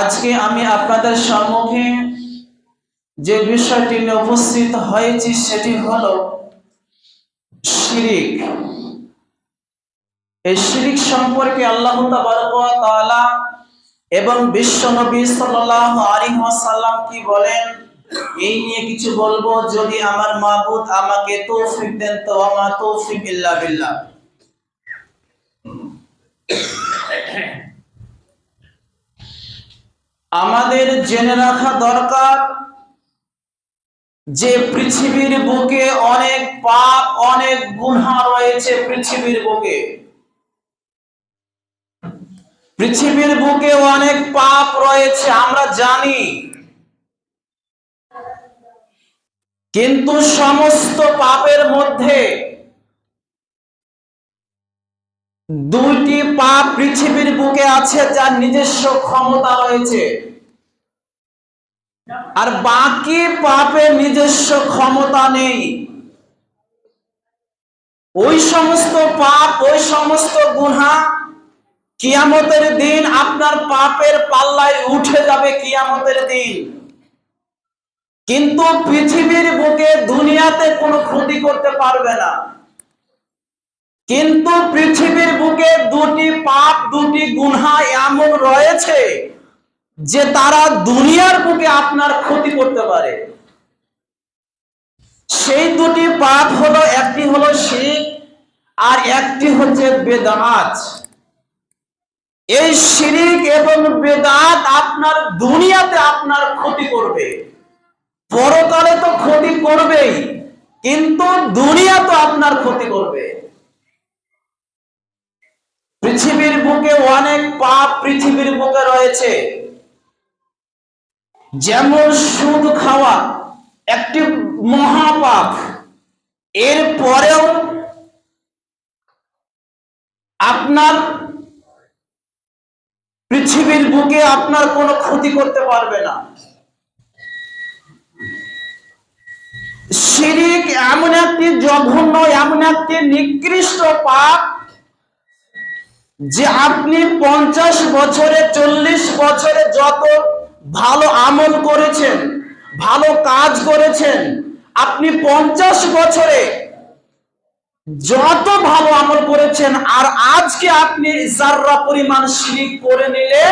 আজকে আমি আপনাদের সম্মুখে যে বিষয়টি নিয়ে উপস্থিত হয়েছি সেটি হল শিরিক। এই শিরিক সম্পর্কে আল্লাহ এবং বিশ্ব নবী সাল্লাল্লাহু আলাইহি কি বলেন? এই নিয়ে কিছু বলব, যদি আমার মাবুদ আমাকে তৌফিক দেন তো আমা তৌফিক ইল্লা বিল্লাহ। আমাদের জেনে রাখা দরকার যে পৃথিবীর বুকে অনেক পাপ, অনেক গুনাহ রয়েছে পৃথিবীর বুকে। পৃথিবীর বুকে অনেক পাপ রয়েছে, আমরা জানি। কিন্তু সমস্ত পাপের মধ্যে দুইটি পাপ পৃথিবীর বুকে আছে যার নিজস্ব ক্ষমতা রয়েছে। আর বাকি পাপের নিজস্ব ক্ষমতা নেই। ওই সমস্ত পাপ, ওই সমস্ত গুনাহ কিয়ামতের দিন আপনার পাপের পাল্লায় উঠে যাবে কিয়ামতের দিন। কিন্তু পৃথিবীর বুকে দুনিয়াতে কোনো ক্ষতি করতে পারবে না। কিন্তু পৃথিবীর বুকে দুটি পাপ, দুটি গুনহা এমন রয়েছে যে তারা দুনিয়ার বুকে আপনার ক্ষতি করতে পারে। সেই দুটি পাপ হলো, একটি হলো শিখ আর একটি হচ্ছে বেদাত। এই শিরিক এবং বেদাত আপনার দুনিয়াতে আপনার ক্ষতি করবে। পরকালে তো ক্ষতি করবেই, কিন্তু দুনিয়া তো আপনার ক্ষতি করবে। পৃথিবীর বুকে অনেক পাপ পৃথিবীর বুকে রয়েছে। যেমন সুদ খাওয়া একটি মহাপাপ। এর পরেও আপনার পৃথিবীর বুকে আপনার কোনো ক্ষতি করতে পারবে না। শিরিক এমন একটি জঘন্য, এমন একটি নিকৃষ্ট পাপ যে আপনি পঞ্চাশ বছরে, চল্লিশ বছরে যত ভালো আমল করেছেন, ভালো কাজ করেছেন, আপনি পঞ্চাশ বছরে যত ভালো আমল করেছেন, আর আজকে আপনি জাররা পরিমাণ শিরিক করে নিলে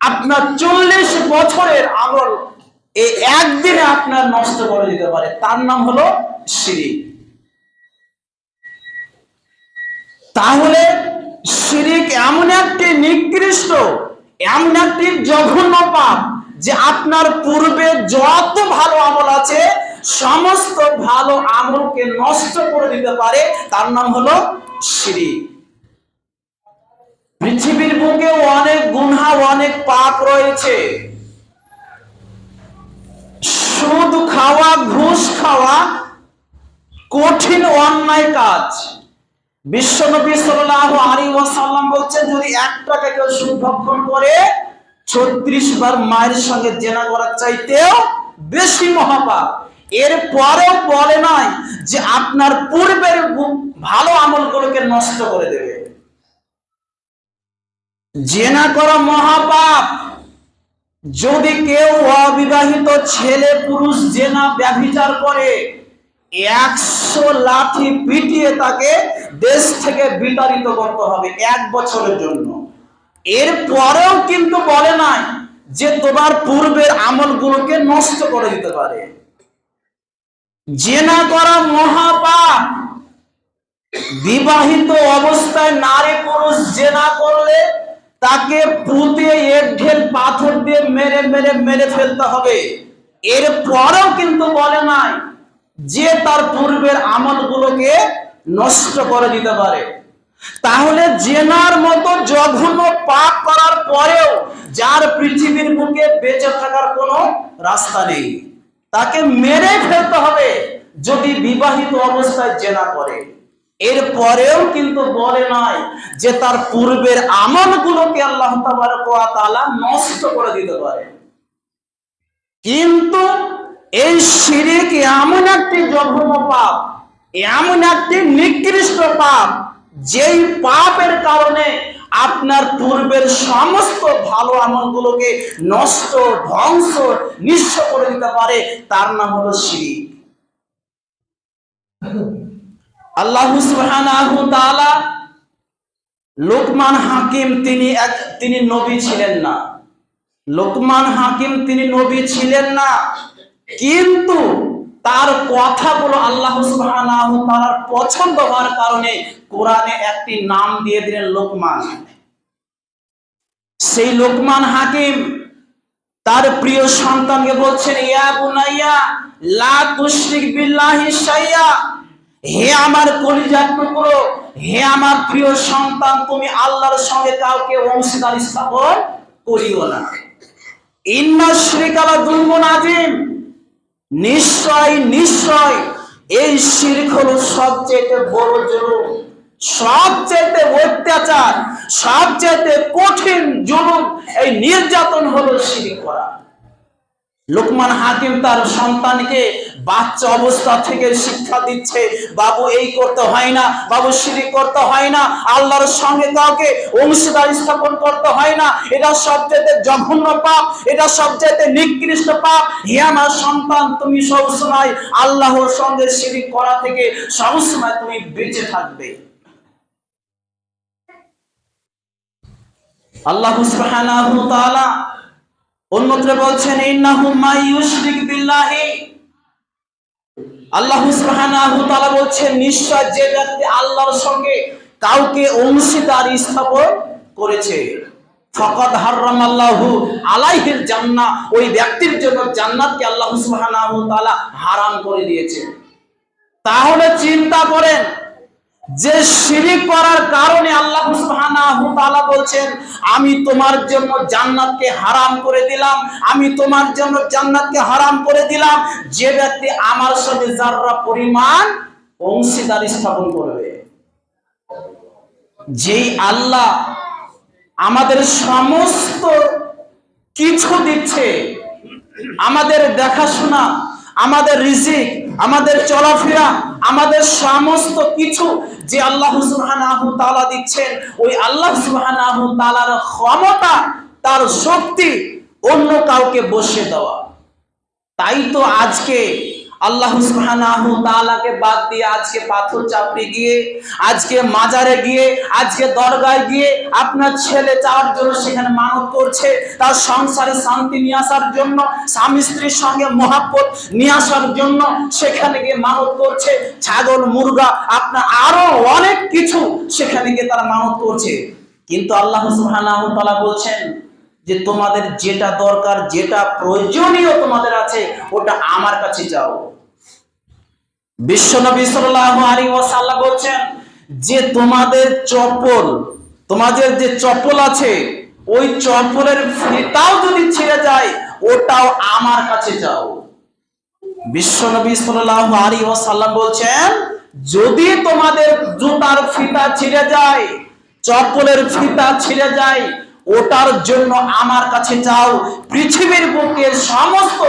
আপনার চল্লিশ বছরের আমল এই একদিনে আপনার নষ্ট করে দিতে পারে। তার নাম হলো শিরিক। তাহলে শিরিক এমন একটি নিকৃষ্ট, এমন একটি জঘন্য পাপ যে আপনার পূর্বে যত ভালো আমল আছে, সমস্ত ভালো আমলকে নষ্ট করে দিতে পারে। তার নাম হলো শিরিক। পৃথিবীর বুকে অনেক গুনহা, অনেক পাপ রয়েছে। সুদ খাওয়া, ঘুষ খাওয়া কঠিন অন্যায় কাজ। বিশ্বনবী সাল্লাল্লাহু আলাইহি ওয়াসাল্লাম বলছেন, যদি এক টাকা কেউ সুদ করে 36 বার মায়ের সঙ্গে জেনা করার চাইতেও বেশি মহাপাপ। এর পরেও বলে নয় যে আপনার পূর্বের ভালো আমলগুলোকে নষ্ট করে দেবে। জেনা করা মহাপাপ। যদি কেউ অবিবাহিত ছেলে পুরুষ জেনা ব্যভিচার করে, একশো লাঠি পিটিয়ে তাকে দেশ থেকে বিতাড়িত করতে হবে এক বছরের জন্য। এর পরেও কিন্তু বলে নাই যে তোমার পূর্বের আমলগুলোকে নষ্ট করে দিতে পারে। জেনা করা মহাপাপ। বিবাহিত অবস্থায় নারী পুরুষ জেনা করলে তাকে পুঁতে এক ঢেল পাথর দিয়ে মেরে মেরে মেরে ফেলতে হবে। এর পরেও কিন্তু বলে নাই যে তার পূর্বের আমলগুলোকে নষ্ট করে দিতে পারে। তাহলে জেনার মতো জঘন্য পাপ করার পরেও যার পৃথিবীর বুকে বেঁচে থাকার কোনো রাস্তা নেই। তাকে মেরে ফেলতে হবে যদি বিবাহিত অবস্থায় জেনা করে। এর পরেও কিন্তু বলে নাই যে তার পূর্বের আমলগুলোকে আল্লাহ তাআলা নষ্ট করে দিতে পারে। কিন্তু এই শিরিক এমন একটি জঘন্য পাপ এমন একটি নিকৃষ্ট পাপ, যেই পাপের কারণে আপনার পূর্বের সমস্ত ভালো আমলগুলোকে নষ্ট, ধ্বংস, নিঃস্ব করে দিতে পারে, তার নাম হলো শিরিক। আল্লাহ তাআলা লোকমান হাকিম তিনি এক, তিনি নবী ছিলেন না। লোকমান হাকিম তিনি নবী ছিলেন না। কিন্তু তার কথাগুলো আল্লাহ পছন্দ হওয়ার কারণে কোরআনে একটি নাম দিয়ে দিলেন লোকমান। সেই লোকমান হাকিম তার প্রিয় সন্তানকে বলছেন, ইয়া বুনাইয়া, লা তুশরিক বিল্লাহি শাইয়া, হে আমার কলিজার টুকরো, হে আমার প্রিয় সন্তান, তুমি আল্লাহর সঙ্গে কাউকে অংশীদার স্থাপন করিও না। ইন্না শ্রীকালা দুর্গুণ আজিম। নিশ্চয় নিশ্চয়, এই শির্ক হলো সবচেয়ে বড় জুলুম সবচেয়ে অত্যাচার সবচেয়ে কঠিন জুলুম, এই নির্যাতন হলো শিরিক করা। লোকমান হাকিম তার সন্তানকে বাচ্চা অবস্থা থেকে শিক্ষা দিচ্ছে, বাবু, এই করতে হয় না, বাবু শিরিক করতে হয় না, আল্লাহর সঙ্গে কাউকে অংশীদার স্থাপন করতে হয় না, এটা সবচেয়ে জঘন্য পাপ, এটা সবচেয়ে নিকৃষ্ট পাপ। হে আমার সন্তান, তুমি সবসময় আল্লাহর সঙ্গে শিরিক করা থেকে সবসময় তুমি বেঁচে থাকবে। আল্লাহ সুবহানাহু তাআলা অন্যত্র বলছেন, ইন্নাহু মাই ইউশরিক বিল্লাহি। আল্লাহ ওয়া বলছেন, নিশ্চয় যে ব্যক্তি আল্লাহর সঙ্গে কাউকে অংশীদার স্থাপন করেছে আল্লাহু জান্না ওই ব্যক্তির জন্য জান্নাতকে আল্লাহ হারাম করে দিয়েছে। তাহলে চিন্তা করেন যে শিরিক করার কারণে আল্লাহ সুবহানাহু বলছেন, আমি তোমার জন্য জান্নাতকে হারাম করে দিলাম, আমি তোমার জন্য জান্নাতকে হারাম করে দিলাম। যে ব্যক্তি আমার সাথে যাররা পরিমাণ অংশীদার স্থাপন করবে, যেই আল্লাহ আমাদের সমস্ত কিছু দিচ্ছে, আমাদের দেখাশোনা, আমাদের রিজিক আমাদের চলাফেরা, আমাদের সমস্ত কিছু যে আল্লাহ সুবহানাহু তাআলা দিচ্ছেন, ওই আল্লাহ সুবহানাহু তাআলার ক্ষমতা, তার শক্তি অন্য কাউকে বসে দেওয়া। তাই তো আজকে আল্লাহ সুবহানাহু তাআলাকে বাদ দিয়ে আজকে পাথর চাপড়ে গিয়ে, আজকে মাজারে গিয়ে, আজকে দরগায় গিয়ে আপনার ছেলে চাওয়ার জন্য সেখানে মানত করছে, তার সংসারে শান্তি নিয়ে আসার জন্য, স্বামী স্ত্রীর সঙ্গে মহাব্বত নিয়ে আসার জন্য সেখানে গিয়ে মানত করছে। ছাগল, মুরগা, আপনার আরও অনেক কিছু সেখানে গিয়ে তারা মানত করছে। কিন্তু আল্লাহ সুবহানাহু তাআলা বলছেন যে তোমাদের যেটা দরকার, যেটা প্রয়োজনীয় তোমাদের আছে, ওটা আমার কাছে যাও। বিশ্বনবী সাল্লাল্লাহু আলাইহি ওয়াসাল্লাম বলছেন, যে তোমাদের চপ্পল, তোমাদের যে চপ্পল আছে, ওই চপ্পলের ফিতাও যদি ছিঁড়ে যায়, ওটাও আমার কাছে যাও। সাল্লাল্লাহু আলাইহি ওয়াসাল্লাম বলছেন, যদি তোমাদের জুতার ফিতা ছিঁড়ে যায়, চপ্পলের ফিতা ছিঁড়ে যায়, ওটার জন্য আমার কাছে যাও। পৃথিবীর বুকে সমস্ত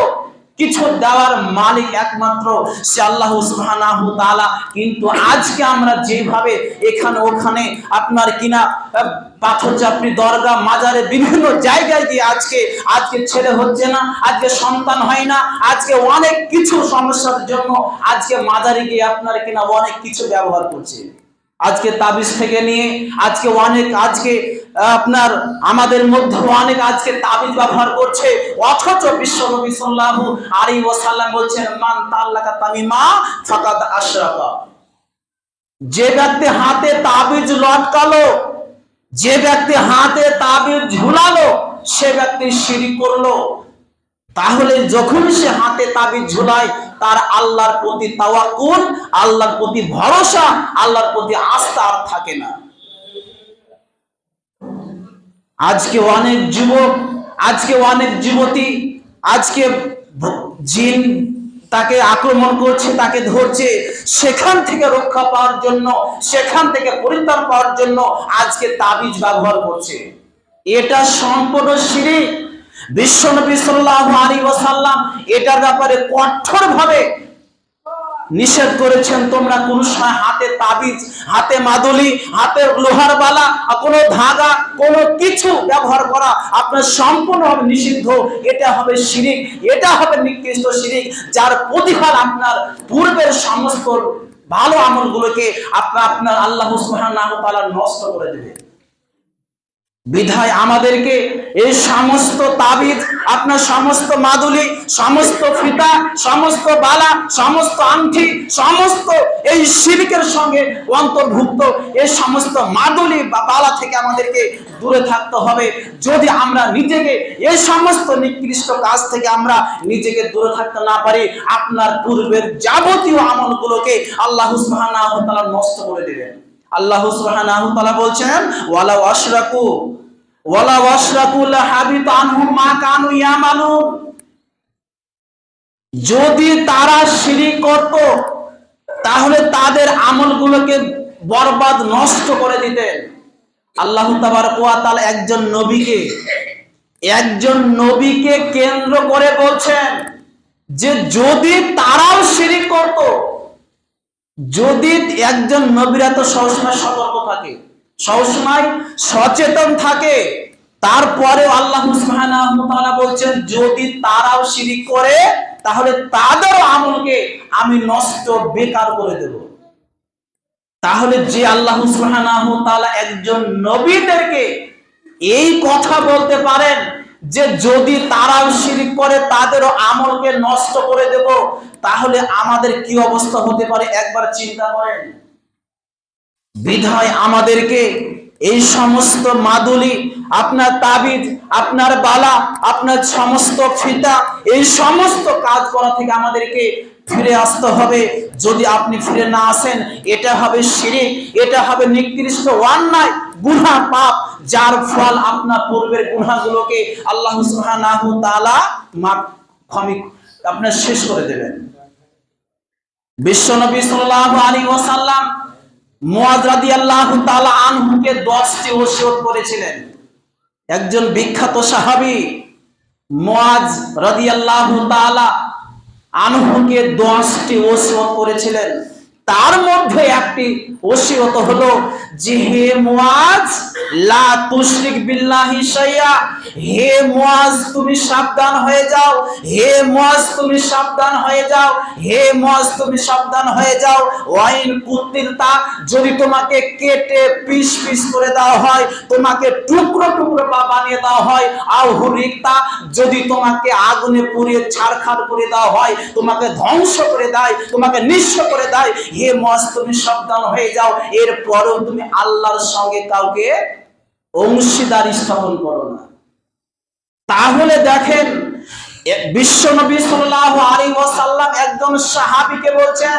কিছু দেওয়ার মালিক একমাত্র সে আল্লাহ সুবহানাহু তাআলা। কিন্তু আজকে আমরা যেভাবে এখানে ওখানে আপনার কিনা পাথর চাপড়ি দরগা মাজারে বিভিন্ন জায়গায় গিয়ে আজকে আজকে ছেলে হচ্ছে না, আজকে সন্তান হয় না, আজকে অনেক কিছু সমস্যার জন্য আজকে মাজারে গিয়ে আপনার কিনা অনেক কিছু ব্যবহার করছে। আজকে তাবিজ থেকে নিয়ে, আজকে অনেক, আজকে আপনার আমাদের মধ্যে অনেক আজকে তাবিজ ব্যবহার করছে। অথচ বিশ্ব নবী সাল্লাল্লাহু আলাইহি ওয়াসাল্লাম বলছেন, মান তাল্লাকা তামিমা ফাকাদ আশরাকা। যে ব্যক্তি হাতে তাবিজ লটকালো, যে ব্যক্তি হাতে তাবিজ ঝুলালো, সে ব্যক্তি শিরিক করল। তাহলে যখন সে হাতে তাবিজ ঝুলায়, তার আল্লাহর প্রতি তাওয়াক্কুল, আল্লাহর প্রতি ভরসা, আল্লাহর প্রতি আস্থা আর থাকে না। আজকে অনেক যুবক, আজকে অনেক যুবতী, আজকে জিন তাকে আক্রমণ করছে, তাকে ধরছে, সেখান থেকে রক্ষা পাওয়ার জন্য, সেখান থেকে পরিত্রাণ পাওয়ার জন্য আজকে তাবিজ ব্যবহার করছে। এটা সম্পূর্ণ শিরিক। বিশ্বনবী সাল্লাল্লাহু আলাইহি এটার ব্যাপারে কঠোরভাবে নিষেধ করেছেন, তোমরা কোন সময় হাতে তাবিজ, হাতে মাদুলি, হাতে লোহার বালা, কোনো ধাগা, কোনো কিছু ব্যবহার করা আপনার সম্পূর্ণভাবে নিষিদ্ধ। এটা হবে শিরিক, এটা হবে নিকৃষ্ট শিরিক, যার প্রতিফল আপনার পূর্বের সমস্ত ভালো আমলগুলোকে আপনার আপনার আল্লাহ সুবহানাহু নষ্ট করে দেবে। বিধায় আমাদেরকে এই সমস্ত তাবিজ, আপনার সমস্ত মাদুলি, সমস্ত ফিতা, সমস্ত বালা, সমস্ত আংটি সমস্ত এই শিরকের সঙ্গে অন্তর্ভুক্ত। এই সমস্ত মাদুলি বা বালা থেকে আমাদেরকে দূরে থাকতে হবে। যদি আমরা নিজেকে এই সমস্ত নিকৃষ্ট কাজ থেকে আমরা নিজেকে দূরে থাকতে না পারি, আপনার পূর্বের যাবতীয় আমলগুলোকে আল্লাহ সুবহানাহু ওয়া নষ্ট করে দেবেন। আল্লাহ সুবহানাহু বলছেন ওয়ালা ওয়াশরাকু ওয়ালা ওয়াশরাকু লাহাবিত আনহুম মা কানু ইয়ামালুন যদি তারা শিরিক করত, তাহলে তাদের আমলগুলোকে বরবাদ নষ্ট করে দিতেন। আল্লাহ তাআলা একজন নবীকে একজন নবীকে কেন্দ্র করে বলছেন যে যদি তারাও শিরিক করত যদি একজন নবীরা তো সবসময় সতর্ক থাকে সবসময় সচেতন থাকে, তারপরেও আল্লাহ বলছেন, যদি তারাও শিরিক করে, তাহলে তাদেরও আমলকে আমি নষ্ট, বেকার করে দেব। তাহলে যে আল্লাহ ওয়া একজন নবীদেরকে এই কথা বলতে পারেন যে যদি তারাও শিরিক করে, তাদেরও আমলকে নষ্ট করে দেব, তাহলে আমাদের কি অবস্থা হতে পারে? একবার চিন্তা করেন। বিধায় আমাদেরকে এই সমস্ত মাদুলি, আপনার তাবিজ, আপনার বালা, আপনার সমস্ত ফিতা, এই সমস্ত কাজ করা থেকে আমাদেরকে ফিরে আসতে হবে। যদি আপনি ফিরে না আসেন, এটা হবে শিরিক, এটা হবে নিকৃষ্ট অন্যায়। গুনাহ পাপ, যার ফল আপনার পূর্বের গুনাহগুলোকে আল্লাহ সুবহানাহু তাআলা মাফ, ক্ষমি, আপনার শেষ করে দেবেন। বিশ্বনবী সাল্লাল্লাহু আলাইহি ওয়াসাল্লাম মুয়াজ রাদিয়াল্লাহু তাআলা আনহুকে 10টি ওসিয়ত করেছিলেন। একজন বিখ্যাত সাহাবী মুয়াজ রাদিয়াল্লাহু তাআলা আনহুকে 10টি ওসিয়ত করেছিলেন। তার মধ্যে একটি ওসিয়ত হলো, যে হে মুয়াজ লা তুশরিক বিল্লাহি শাইয়া, হে মুয়াজ তুমি সাবধান হয়ে যাও, হে মুয়াজ তুমি সাবধান হয়ে যাও, হে মুয়াজ তুমি সাবধান হয়ে যাও। ওয়াইন কুতিলতা যদি তোমাকে কেটে পিস পিস করে দেওয়া হয়, তোমাকে টুকরো টুকরো বা বানিয়ে দেওয়া হয়, আও হুরিকতা, যদি তোমাকে আগুনে পুড়িয়ে ছাড়খাড় করে দেওয়া হয়, তোমাকে ধ্বংস করে দেয়, তোমাকে নিঃস্ব করে দেয় হে মস, তুমি সাবধান হয়ে যাও। এর পরও তুমি আল্লাহর সঙ্গে কাউকে অংশীদার স্থাপন করো না। তাহলে দেখেন বিশ্ব নবী সাল্লাল্লাহু আলাইহি ওয়াসাল্লাম একজন সাহাবীকে বলছেন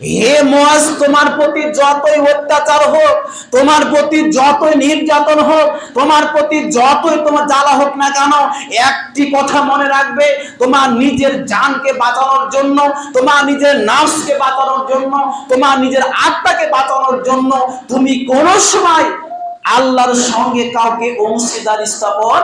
হে মুয়াজ, তোমার প্রতি যতই অত্যাচার হোক, তোমার প্রতি যতই নির্যাতন হোক, তোমার প্রতি যতই তোমার জ্বালা হোক না কেন, একটি কথা মনে রাখবে, তোমার নিজের জানকে বাঁচানোর জন্য, তোমার নিজের নার্সকে বাঁচানোর জন্য, তোমার নিজের আত্মাকে বাঁচানোর জন্য তুমি কোনো সময় আল্লাহর সঙ্গে কাউকে অংশীদার স্থাপন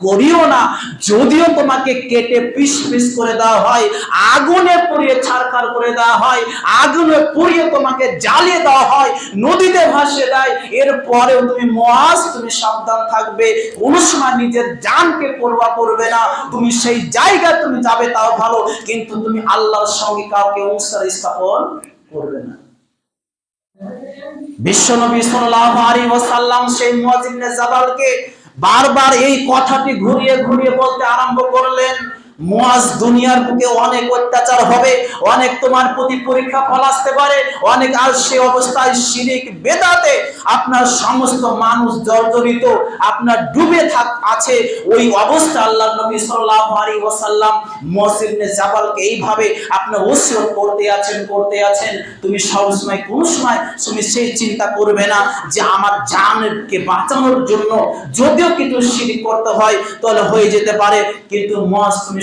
করিও না। যদিও তোমাকে কেটে পিস পিস করে দেওয়া হয়, আগুনে পুড়িয়ে ছাড়খাড় করে দেওয়া হয়, আগুনে পুড়িয়ে তোমাকে জ্বালিয়ে দেওয়া হয়, নদীতে ভাসিয়ে দেয়, এরপরেও তুমি মহাজ তুমি সাবধান থাকবে কোনো সময় নিজের জানকে পরোয়া করবে না। তুমি সেই জায়গায় তুমি যাবে তাও ভালো, কিন্তু তুমি আল্লাহর সঙ্গে কাউকে অংশীদার স্থাপন করবে না। বিশ্বনবী সাল্লাল্লাহু আলাইহি ওয়াসাল্লাম সেই মুয়াজ ইবনে জাবালকে বারবার এই কথাটি ঘুরিয়ে ঘুরিয়ে বলতে আরম্ভ করলেন। মুয়াজ দুনিয়ার বুকে অনেক অত্যাচার হবে, অনেক তোমার প্রতি পরীক্ষা ফল আসতে পারে, অনেক আর সে অবস্থায় শিরিক বেদাতে আপনার সমস্ত মানুষ জর্জরিত, আপনার ডুবে থাক আছে। ওই অবস্থা আল্লাহ নবী সাল্লাল্লাহু আলাইহি ওয়াসাল্লাম মুয়াজ ইবনে জাবালকে এইভাবে আপনি ওসিয়ত করতে আছেন করতে আছেন। তুমি সব সময়, কোন সময় তুমি সেই চিন্তা করবে না যে আমার জানকে বাঁচানোর জন্য যদিও কিছু শিরিক করতে হয়, তাহলে হয়ে যেতে পারে। কিন্তু মজ তুমি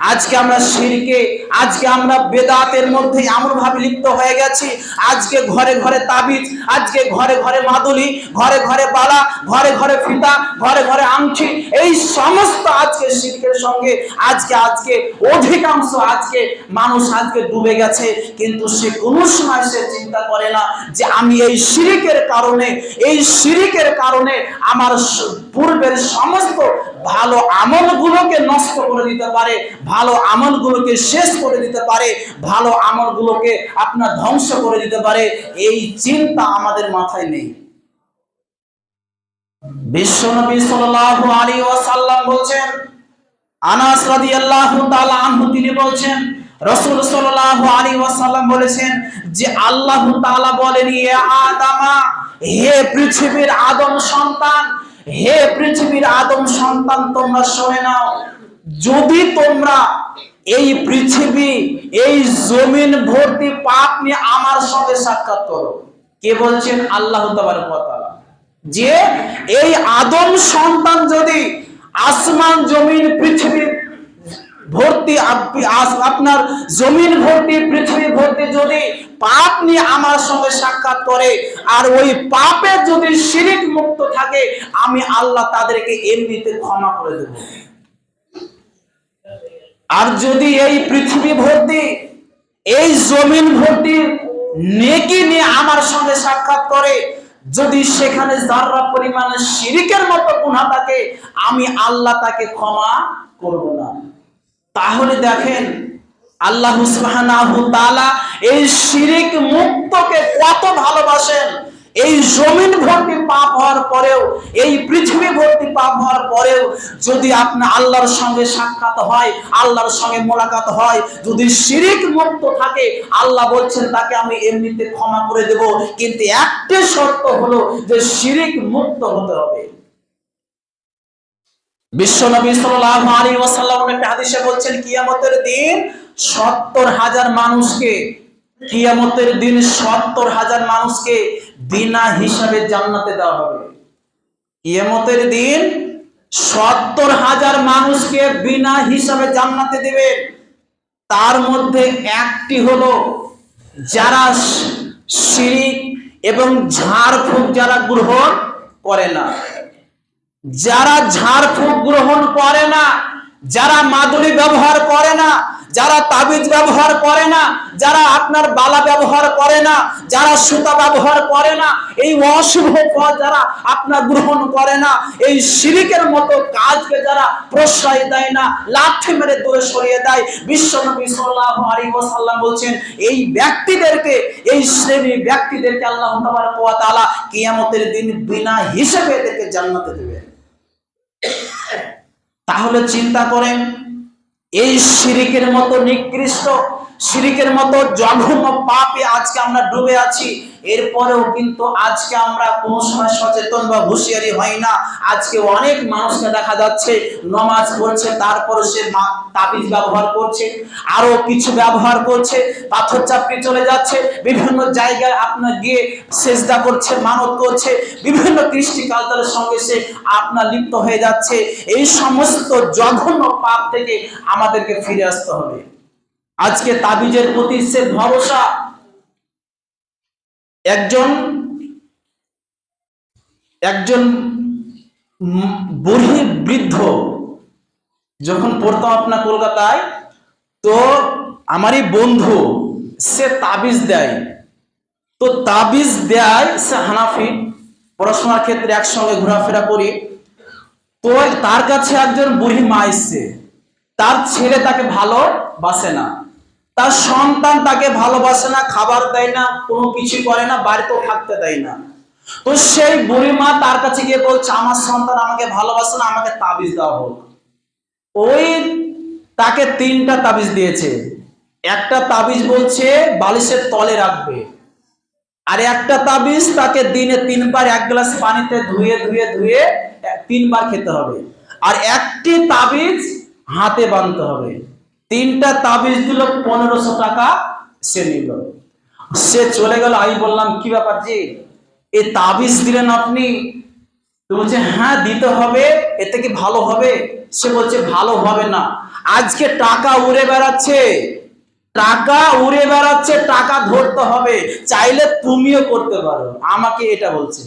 আজকে আমরা শিরকে, আজকে আমরা বেদাতের মধ্যে এমন ভাবে লিপ্ত হয়ে গেছি। আজকে ঘরে ঘরে তাবিজ, আজকে ঘরে ঘরে মাদুলি, ঘরে ঘরে বালা, ঘরে ঘরে ফিতা, ঘরে ঘরে আংটি, এই সমস্ত আজকে শিরকের সঙ্গে, আজকে আজকে, অধিকাংশ আজকে মানুষ আজকে ডুবে গেছে। কিন্তু সে কোনো সময় সে চিন্তা করে না যে আমি এই শিরিকের কারণে, এই শিরিকের কারণে আমার পূর্বের সমস্ত ভালো আমলগুলোকে নষ্ট করে দিতে পারে ভালো আমলগুলোকে শেষ করে দিতে পারে, ভালো আমলগুলোকে আপনার ধ্বংস করে দিতে পারে, এই চিন্তা আমাদের মাথায় নেই। ওয়াসাল্লাম তাআলা তিনি ওয়াসাল্লাম বলেছেন যে আল্লাহ তাআলা বলেন আদামা, হে পৃথিবীর আদম সন্তান, হে পৃথিবীর আদম সন্তান, তোমরা শুনে নাও যদি তোমরা এই পৃথিবী, এই জমিন ভর্তি পাপ নিয়ে আমার সঙ্গে সাক্ষাৎ করো। কে বলছেন? আল্লাহ যে এই আদম সন্তান যদি আসমান জমিন পৃথিবী ভর্তি আপনার জমিন ভর্তি, পৃথিবী ভর্তি যদি পাপ নিয়ে আমার সঙ্গে সাক্ষাৎ করে, আর ওই পাপের যদি শিরিক মুক্ত থাকে, আমি আল্লাহ তাদেরকে এমনিতে ক্ষমা করে দেব। আর যদি এই পৃথিবী ভর্তি, এই জমিন ভর্তি নেকি নিয়ে আমার সঙ্গে সাক্ষাৎ করে, যদি সেখানে যারা পরিমাণে শিরিকের মতো গুণা থাকে, আমি আল্লাহ তাকে ক্ষমা করব না। তাহলে দেখেন, আল্লাহ সুবহানাহু তাআলা এই শিরিক মুক্তকে কত ভালোবাসেন। এই জমিন ভর্তি পাপ হওয়ার পরেও, এই পৃথিবী ভর্তি পাপ হওয়ার পরেও যদি আপনার আল্লাহর সঙ্গে সাক্ষাৎ হয়, আল্লাহর সঙ্গে মোলাকাত হয়, যদি শিরিক মুক্ত থাকে, আল্লাহ বলছেন, তাকে আমি এমনিতে ক্ষমা করে দেব। কিন্তু একটি শর্ত হলো যে শিরিক মুক্ত হতে হবে। বিশ্বনবী সাল্লাল্লাহু আলাইহি ওয়াসাল্লাম একটা হাদিসে বলছেন, কিয়ামতের দিন 70 হাজার মানুষকে কিয়ামতের দিন 70 হাজার মানুষকে বিনা হিসাবে জান্নাতে দেওয়া হবে। কিয়ামতের দিন 70 হাজার মানুষকে বিনা হিসাবে জান্নাতে দেবে। তার মধ্যে একটি হলো যারা শিরিক এবং ঝাড়ফুঁক যারা গ্রহণ করে না। যারা ঝাড়ফুঁক গ্রহণ করে না যারা মাদুলি ব্যবহার করে না, যারা তাবিজ ব্যবহার করে না, যারা আপনার বালা ব্যবহার করে না, যারা সুতা ব্যবহার করে না, এই অশুভ পথ যারা আপনার গ্রহণ করে না, এই শিরিকের মতো কাজকে যারা প্রশ্রয় দেয় না, লাঠি মেরে দূরে সরিয়ে দেয়, বিশ্বনবী সাল্লাল্লাহু আলাইহি ওয়াসাল্লাম বলছেন, এই ব্যক্তিদেরকে, এই শ্রেণির ব্যক্তিদেরকে আল্লাহ তাআলা কিয়ামতের দিন বিনা হিসেবে এদেরকে জান্নাতে দেবেন। তাহলে চিন্তা করেন এই শিরিকের মতো নিকৃষ্ট শিরিকের মতো জঘন্য পাপে আজকে আমরা ডুবে আছি। এরপরেও কিন্তু আজকে আমরা কোনো সময় সচেতন বা হুঁশিয়ারি হই না। আজকে অনেক মানুষকে দেখা যাচ্ছে নমাজ পড়ছে তারপর সে তাবিজ ব্যবহার করছে, আরও কিছু ব্যবহার করছে, পাথর চাপড়ি চলে যাচ্ছে, বিভিন্ন জায়গায় আপনার গিয়ে সেজদা করছে, মানত করছে, বিভিন্ন কৃষ্টি কালচারের সঙ্গে সে আপনার লিপ্ত হয়ে যাচ্ছে। এই সমস্ত জঘন্য পাপ থেকে আমাদেরকে ফিরে আসতে হবে। আজকে তাবিজের প্রতি সে ভরসা। একজন একজন বুড়ি বৃদ্ধ যখন পড়তাম আপনার কলকাতায়, তো আমারই বন্ধু, সে তাবিজ দেয়। তো তাবিজ দেয় সে হানাফি, পড়াশোনার ক্ষেত্রে একসঙ্গে ঘোরাফেরা করি। তো তার কাছে একজন বুড়ি মা এসছে। তার ছেলে তাকে ভালোবাসে না। তার সন্তান তাকে ভালোবাসে না, খাবার দেয় না, কোনো কিছু করে না, বাড়িতেও থাকতে দেয় না। তো সেই বুড়ি মা তার কাছে গিয়ে বলছে, আমার সন্তান আমাকে ভালোবাসে না, আমাকে তাবিজ দেওয়া হোক। ওই তাকে তিনটা তাবিজ দিয়েছে। একটা তাবিজ বলছে, বালিশের তলে রাখবে। আর একটা তাবিজ তাকে দিনে তিনবার এক গ্লাস পানিতে ধুয়ে ধুয়ে ধুয়ে তিনবার খেতে হবে। আর একটি তাবিজ হাতে বাঁধতে হবে। তিনটা তাবিজ দিল, পনেরোশো টাকা সে নিল। সে চলে গেল, আমি বললাম, কি ব্যাপার জি? এ তাবিজ দিলেন আপনি? তো বলছে হ্যাঁ দিতে হবে, এতে কি ভালো হবে? সে বলছে, ভালো হবে না। আজকে টাকা উড়ে বেড়াচ্ছে, টাকা উড়ে বেড়াচ্ছে, টাকা ধরতে হবে, চাইলে তুমিও করতে পারো। আমাকে এটা বলছে।